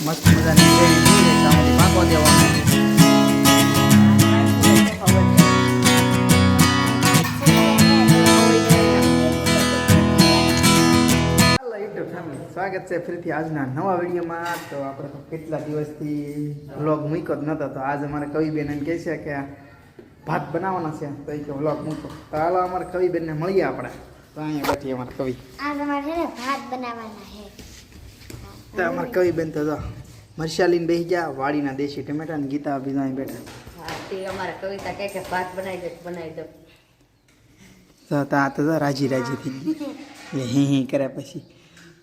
મસ્ત મજાની ગ્રેવી જાય પાકવા દેવાનું. સ્વાગત છે ફરીથી આજના નવા વિડીયોમાં. તો આપણે તો કેટલા દિવસથી વ્લોગ મૂક્યો જ નહોતો તો આજ અમારે કવિબેન એમ કહે છે કે ભાત બનાવવાના છે. તો એ કે વ્લોગ મૂકો. તો હાલો અમારે કવિબેનને મળીએ આપણે. તો અહીંયા બેઠી અમારે કવિ. આજ અમારે છે ને ભાત બનાવવાના છે. તો અમારે કવિબેન તો જો મરસાલીને બેસી ગયા વાડીના દેશી ટમેટા ને ગીતા બીજા બેઠા. હા તે અમારા કવિતા કહે કે ભાત બનાવી દે બનાવી દો. તો તા તો રાજી રાજી થઈ ગઈ. હે હી હી કરે પછી.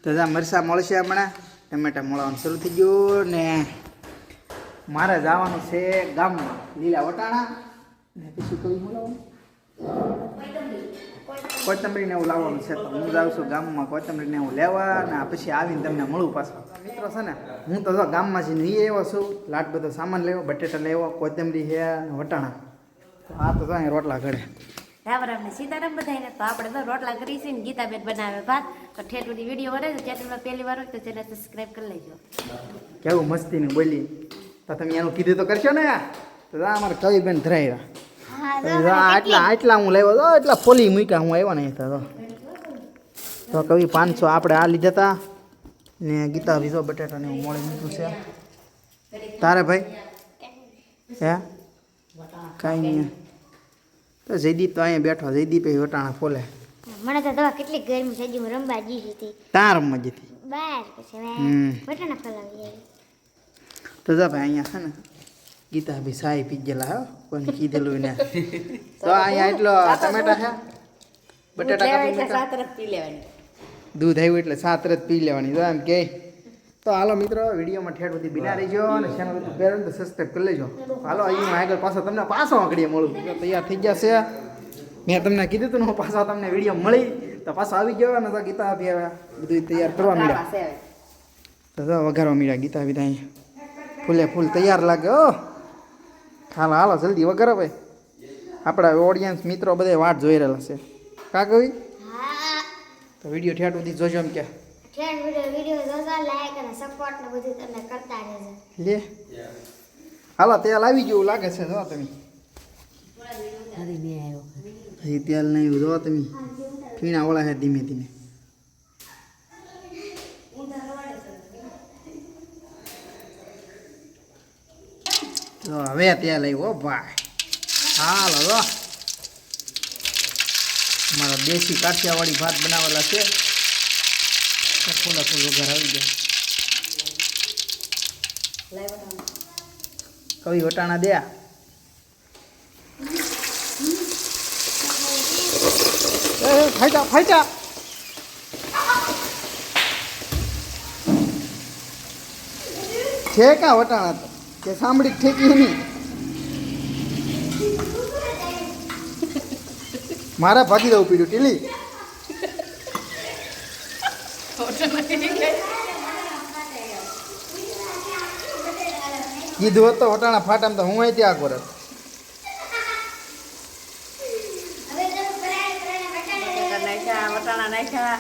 તો તા મરસા મળશે હમણાં. ટમેટા મળવાનું શરૂ થઈ ગયું ને મારે જવાનું છે ગામમાં. લીલા વટાણા ને પછી કવિ મળવાનું. કોથમરી ને એવું લાવવાનું છે તો હું જાઉં છું ગામમાં કોથમરી ને એવું લેવા અને પછી આવીને તમને મળું પાછો. મિત્રો છે ને હું તો ગામમાં જઈને વી આવ્યો છું લાટ બધો સામાન લેવો બટેટા લેવો કોથમરી છે અને વટાણા. તો આ તો જો અહીં રોટલા ઘડે રામ રામ ને સીતારામ બધાને તો આપણે તો રોટલા કરીશું ને ગીતાબેન બનાવે ભાત. તો ઠેઠ સુધી વીડિયો વરે છે ચેનલમાં પહેલી વાર હોય તો ચેનલ સબસ્ક્રાઈબ કરી લેજો. કેવું મસ્તીની બોલી. તો તમે એનું કીધું તો કરશો ને? તો અમારે કવિબેન ધરાવ્યા આટલા આટલા હું લાવ્યો તો એટલા ફોલી મૂક્યા હું આવ્યો ને તો. તો કવિ પાંચસો આપણે આ લીધા હતા ને ગીતા વિઝો બટેટાને ને એવું મોડી મૂક્યું છે. તારે ભાઈ? હે? કાંઈ નહીં. તો જયદીપ તો અહીંયા બેઠો જયદીપ એ વટાણા ફોલે. મને તો દવા કેટલી ગરમી છે હું રમવા જી હતી. તાર રમવા જતી બાર પછી વટાણા ફલાવી તો જા ભાઈ અહીંયા છે ને. ગીતા ભાઈ સાઈ પી ગયેલા હો કોઈને કીધેલું ને તો અહીંયા એટલો ટમેટા છે બટાટા કાપી પી લેવાની દૂધ આવ્યું એટલે સાત રસ પી લેવાની તો એમ કે તો હાલો મિત્રો વિડીયોમાં ઠેઠ બધી બિના રહીજો અને ચેનલ બધું બેરન તો સબસ્ક્રાઈબ કરી લેજો હાલો અહીં આગળ પાછો તમને પાછો આંકડીએ મળું તો તૈયાર થઈ ગયા છે મેં તમને કીધું હતું ને હું પાછો તમને વીડિયો મળી તો પાછો આવી ગયો અને તો ગીતા આપી આવે બધું તૈયાર કરવા મળ્યા. તો વઘારવા મળ્યા ગીતા વિધા અહીંયા ફૂલે ફૂલ તૈયાર લાગે ઓ હાલો હાલો જલ્દી વગર ભાઈ. આપણા ઓડિયન્સ મિત્રો બધા વાટ જોઈ રહેલા છે. કા કવિ? તો વીડિયો ઠેઠ સુધી જોજો એમ કે. ફ્રેન્ડ વીડિયો વીડિયો જોજો લાઈક અને સપોર્ટ ને બધું તમે કરતા રહેજો. લે. હાલો તેલ આવી ગયું લાગે છે જો તમે. હજી તેલ નહીં જો તમે. ફીણા ઓળા છે ધીમે ધીમે. તો હવે ત્યાં લઈ હો ભાઈ. હાલ જો મારા દેશી કાઠિયાવાડી ભાત બનાવેલા છે. તો ફૂલા ફૂલ વઘાર આવી ગયા. કવિ વટાણા દયા ફાઈટા ફાઈટા. છે કા વટાણા તો? કે સાંભળી ઠેકી નહીં. મારા ભાગી દઉં પીડ્યું ટીલી. કીધું હોત તો વટાણા ફાટામ તો હું ત્યાં કરત નાખ્યા.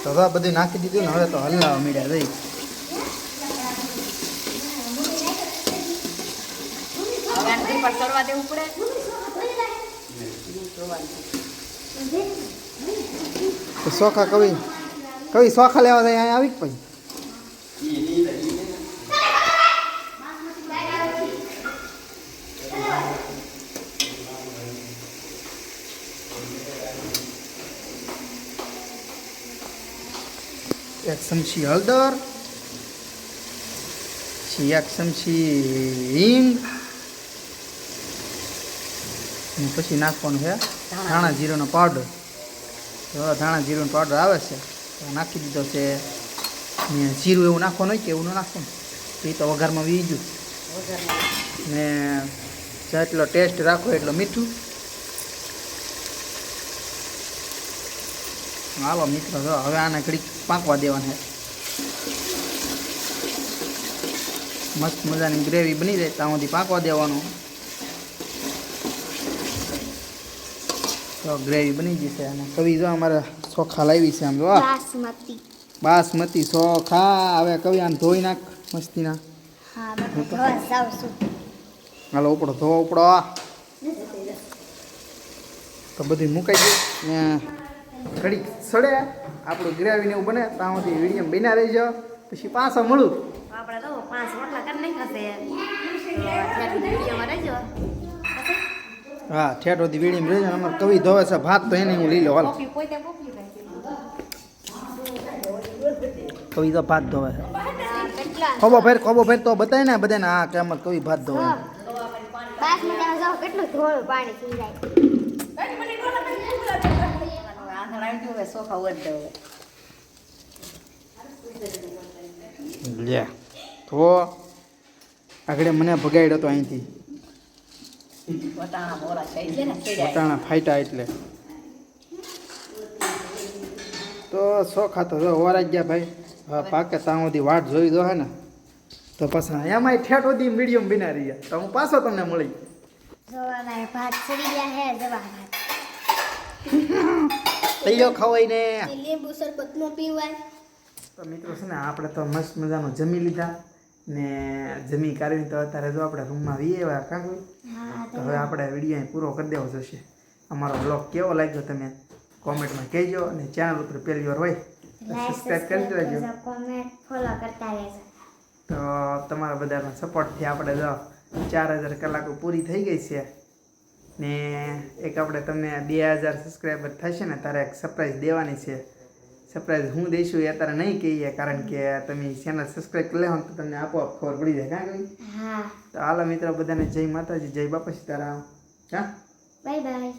તો હવે બધું નાખી દીધું ને હવે તો હલાવા મીડ્યા જઈ તો સોખા કવિ કવિ સોખા લેવા જાય અહીંયા આવી પછી એક ચમચી હળદર પછી એક ચમચી હિંગ પછી નાખવાનું છે. ધાણા જીરોનો પાવડર ધાણા જીરોનો પાવડર આવે છે. નાખી દીધો છે. ને જીરું એવું નાખવાનું હોય કે એવું ન નાખવાનું. એ તો વઘારમાં વી ગયું ને જેટલો ટેસ્ટ રાખો એટલો મીઠું. હાલો મિત્રો જો હવે આને ઘડીક પાકવા દેવાના છે. મસ્ત મજાની ગ્રેવી બની જાય ત્યાં સુધી પાકવા દેવાનું. તો ગ્રેવી બની જશે અને કવિ જો અમારે ચોખા લાવી છે આમ જો. બાસમતી. ચોખા હવે કવિ આમ ધોઈ નાખ મસ્તીના. હાલો ઉપડો ધોવા ઉપડો. તો બધી મુકાઈ ગયું ને ઘડીક સડે આપણું ગ્રેવી ને એવું બને ત્યાં સુધી વીડિયો બન્યા જાઓ પછી પાછા મળું. આપણે તો પાંચ રોટલા કરી નાખ્યા છે. તો ઠેઠ વિડીયોમાં રહેજો. પછી હા ઠેઠ સુધી વીડીમ રહેજો. અમારે કવિ ધોવે છે ભાત તો એને હું લઈ લો હાલ. કવિ તો ભાત ધોવે છે. ખોબો ફેર ખોબો ફેર તો બતાય ને બધાને હા કે અમારે કવિ ભાત ધોવે. કેટલું ધોળું પાણી પી જાય. આંધણ આવી ગયું હવે સોફા વધ હવે લે. તો આગળ મને ભગાડ્યો હતો અહીંથી. વટાણા ફાઈટા એટલે. તો શોખા તો જો ઓરાઈ ગયા ભાઈ. પાકે ત્યાં સુધી વાટ જોઈ દો હે ને. તો પછી એમાંય ઠેઠ સુધી મીડિયમ બિના રહી ગયા તો હું પાછો તમને મળી. જવાના ભાત ચડી ગયા હે જવા થઈ ખવાય ને લીંબુ શરબત નો પીવાય. તો મિત્રો છે ને આપણે તો મસ્ત મજાનો જમી લીધા ને જમી કાઢવી તો અત્યારે જો આપણે રૂમમાં વીએ એવા કાં કોઈ તો હવે આપણે વીડિયો અહીં પૂરો કરી દેવો જોશે. અમારો બ્લોગ કેવો લાગ્યો તમે કોમેન્ટમાં કહેજો અને ચેનલ ઉપર પહેલી વાર હોય સબસ્ક્રાઈબ કરી દેજો. કોમેન્ટ ફોલો કરતા રહેજો. તો તમારા બધાના સપોર્ટથી આપણે જો ચાર હજાર કલાકો પૂરી થઈ ગઈ છે. ને એક આપણે તમને બે હજાર સબસ્ક્રાઈબર થશે ને તારે એક સરપ્રાઈઝ દેવાની છે. સરપ્રાઈઝ હું દઈશું એ અત્યારે નહીં કહીએ કારણ કે તમે ચેનલ સબસ્ક્રાઈબ કરી લેવા તો તમને આપોઆપ ખબર પડી જાય કાં કે હા. તો હાલો મિત્રો બધાને જય માતાજી જય બાપા સીતારામ. હા? Bye bye